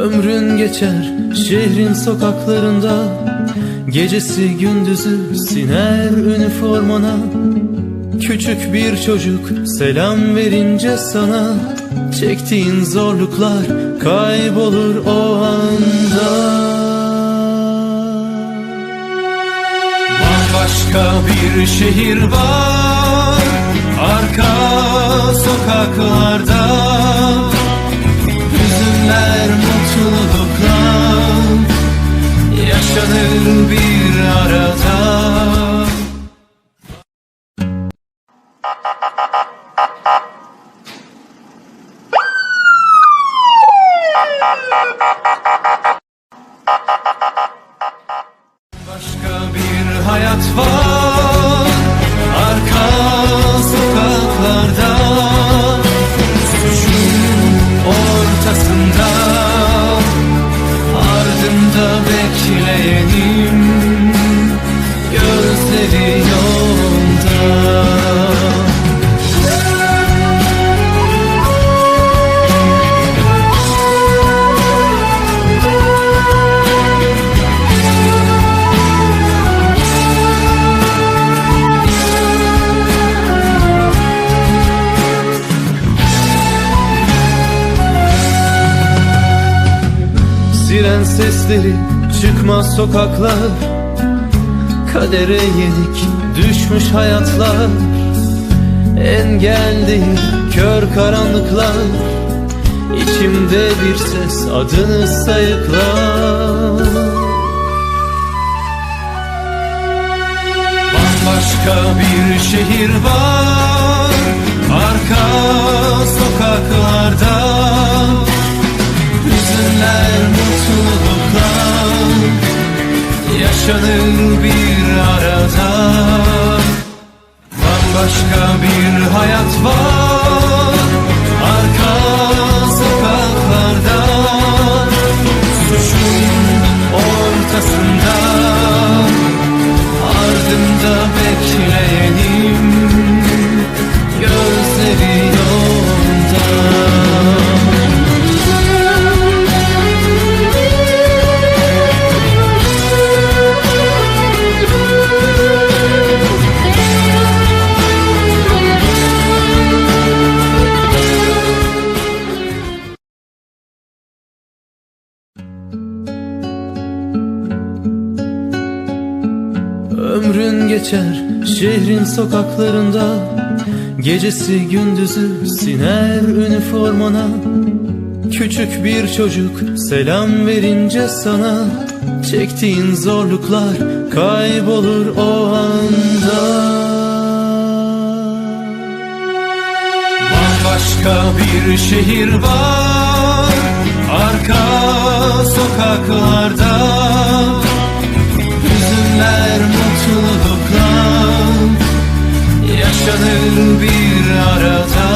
Ömrün geçer şehrin sokaklarında. Gecesi gündüzü siner üniformana. Küçük bir çocuk selam verince sana. Çektiğin zorluklar kaybolur o anda. Bambaşka bir şehir var. Arka sokaklarda Başka bir hayat var. Arka sokaklarda Siren sesleri çıkmaz sokaklar. Kadere yenik düşmüş hayatlar. Engel değil kör karanlıklar. İçimde bir ses adını sayıklar. Bambaşka bir şehir var. Arka sokaklarda. Hüzünler mutluluklar Yaşanır bir arada. Bambaşka bir hayat var Ömrün geçer şehrin sokaklarında Gecesi gündüzü siner üniformana. Küçük bir çocuk selam verince sana Çektiğin zorluklar kaybolur o anda. Bambaşka bir şehir var Arka sokaklarda gönül bir arada.